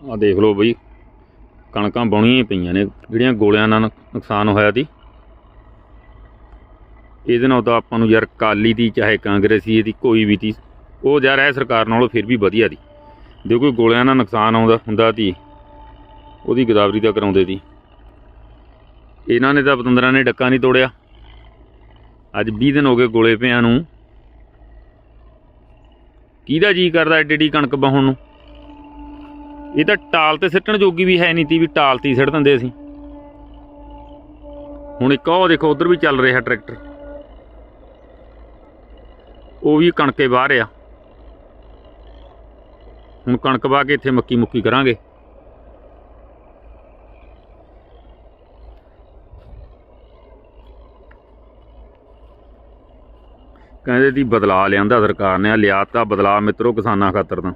ਆ ਦੇਖ ਲਓ ਬਈ, ਕਣਕਾਂ ਬੁਣੀਆਂ ਪਈਆਂ ਨੇ, ਜਿਹੜੀਆਂ ਗੋਲਿਆਂ ਨਾਲ ਨੁਕਸਾਨ ਹੋਇਆ ਸੀ। ਇਹਦੇ ਨਾਲ ਤਾਂ ਆਪਾਂ ਨੂੰ ਯਾਰ ਕਾਲੀ ਦੀ, ਚਾਹੇ ਕਾਂਗਰਸੀ ਇਹਦੀ ਕੋਈ ਵੀ ਤੀ ਉਹ ਯਾਰ ਇਹ ਸਰਕਾਰ ਨਾਲੋਂ ਫਿਰ ਵੀ ਵਧੀਆ ਦੀ। ਜੇ ਕੋਈ ਗੋਲਿਆਂ ਨਾਲ ਨੁਕਸਾਨ ਆਉਂਦਾ, ਹੁੰਦਾ ਤੀ ਉਹਦੀ ਗਦਾਵਰੀ ਤਾਂ ਕਰਾਉਂਦੇ ਤੀ ਇਹਨਾਂ ਨੇ ਤਾਂ ਪਤੰਦਰਾਂ ਨੇ ਡੱਕਾ ਨਹੀਂ ਤੋੜਿਆ। ਅੱਜ 20 ਦਿਨ ਹੋ ਗਏ ਗੋਲੇ ਪਿਆਂ ਨੂੰ। ਕਿਹਦਾ ਜੀ ਕਰਦਾ ਐਡੀ ਐਡੀ ਕਣਕ ਬਹਾਉਣ ਨੂੰ? ਇਹ ਤਾਂ ਟਾਲ ਤੇ ਸਿੱਟਣ ਜੋਗੀ ਵੀ ਹੈ ਨਹੀਂ ਤੀ ਵੀ ਟਾਲ ਤੇ ਹੀ ਸਿੱਟ ਦਿੰਦੇ ਅਸੀਂ। ਹੁਣ ਇੱਕ ਉਹ ਦੇਖੋ, ਉਧਰ ਵੀ ਚੱਲ ਰਿਹਾ ਟਰੈਕਟਰ। ਉਹ ਵੀ ਕਣਕੇ ਬਾਹਰ ਆ। ਹੁਣ ਕਣਕ ਵਾਹ ਕੇ ਇੱਥੇ ਮੱਕੀ ਮੁੱਕੀ ਕਰਾਂਗੇ। ਕਹਿੰਦੇ ਦੀ ਬਦਲਾ ਲਿਆਂਦਾ ਸਰਕਾਰ ਨੇ ਲਿਆ ਤਾਂ ਬਦਲਾ ਮਿੱਤਰੋ ਕਿਸਾਨਾਂ ਖਾਤਰ ਤਾਂ।